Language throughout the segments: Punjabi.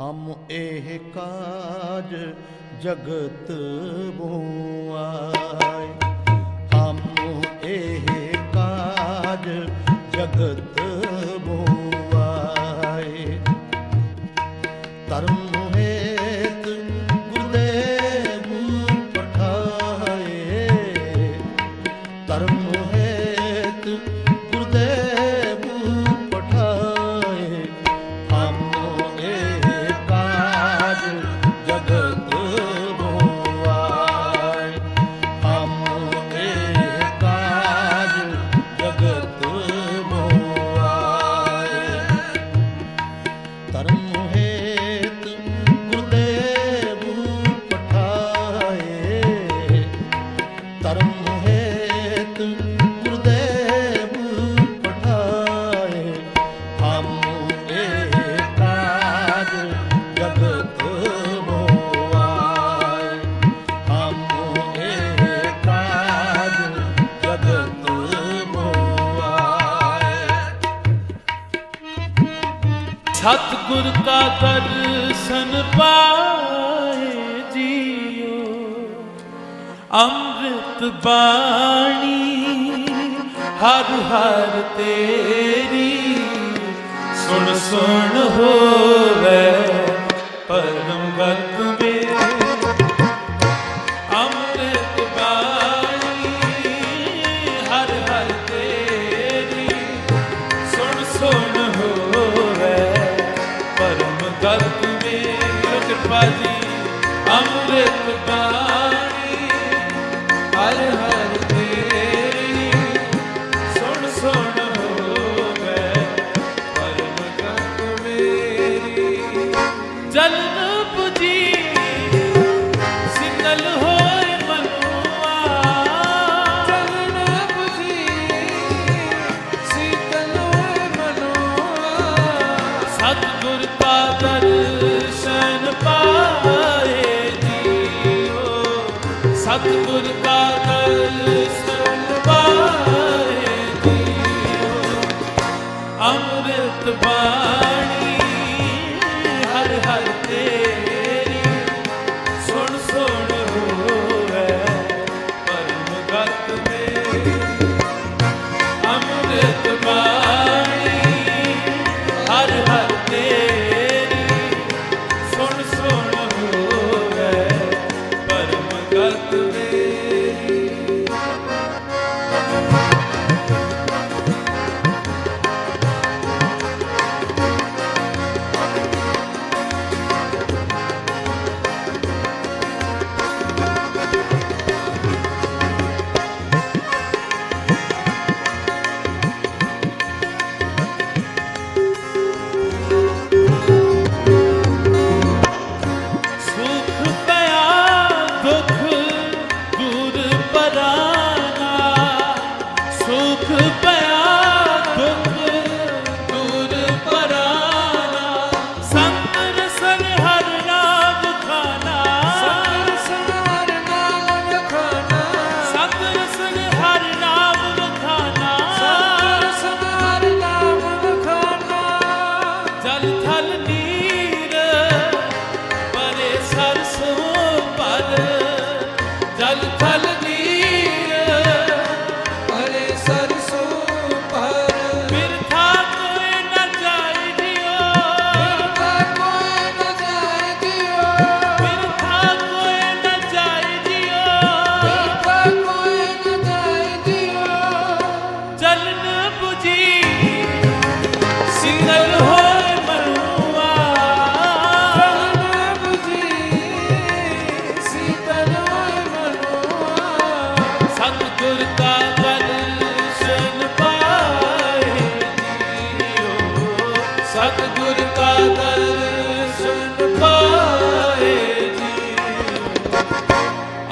ਹਮ ਇਹ ਕਾਜ ਜਗਤ ਬੋਆਏ ਹਮ ਇਹ ਕਾਜ ਜਗਤ ਗੁਰ ਕਾ ਦਰਸ਼ਨ ਪਾਏ ਜੀਓ। ਅੰਮ੍ਰਿਤ ਬਾਣੀ, ਹਰ ਹਰ ਤੇਰੀ ਸੁਣ ਸੁਣ ਹੋਵੇ, ਪਰਮ ਗਤ Fatur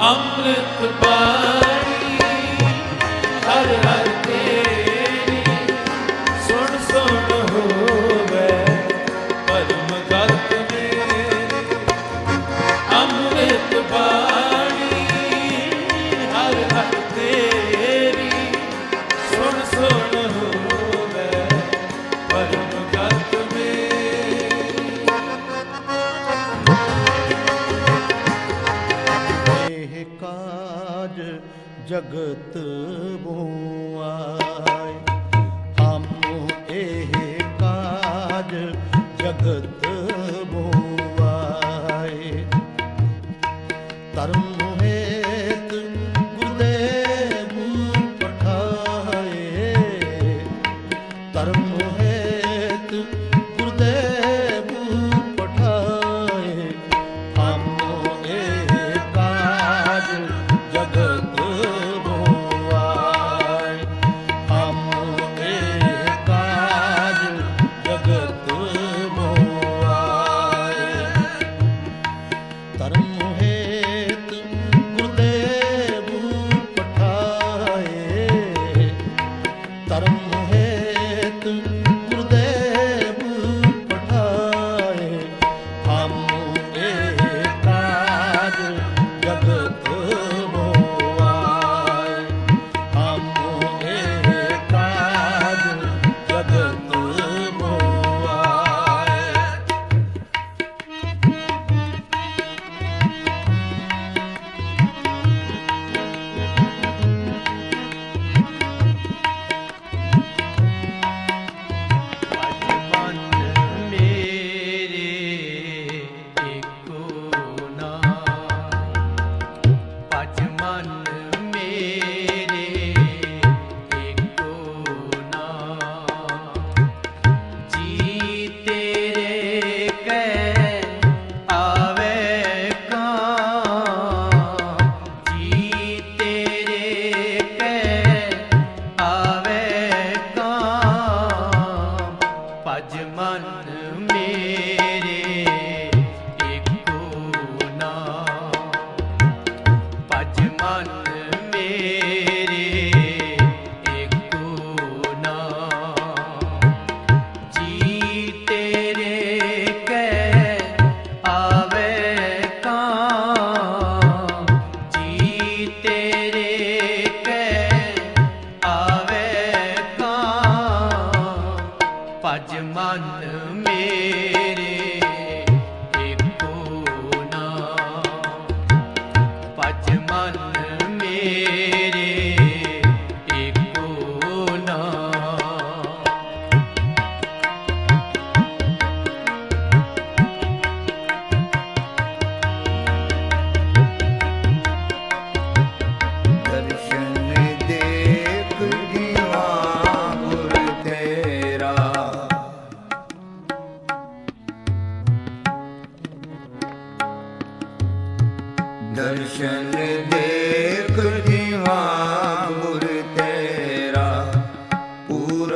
ਅੰਮ੍ਰਿਤ ਪਾਇਆ ਜਗਤ ਬੁਆਏ ਹਮ ਇਹ ਕਾਜ ਜਗਤ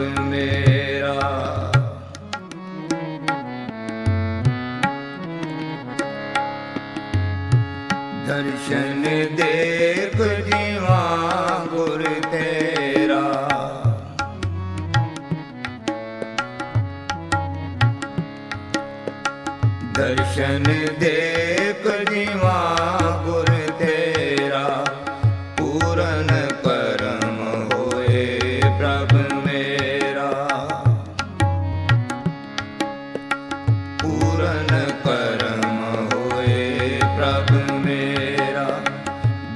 ਮੇਰਾ। ਦਰਸ਼ਨ ਦੇਖ ਜੀਵਾ ਗੁਰ ਦਰਸ਼ਨ ਦੇਖ ਜੀਵਾ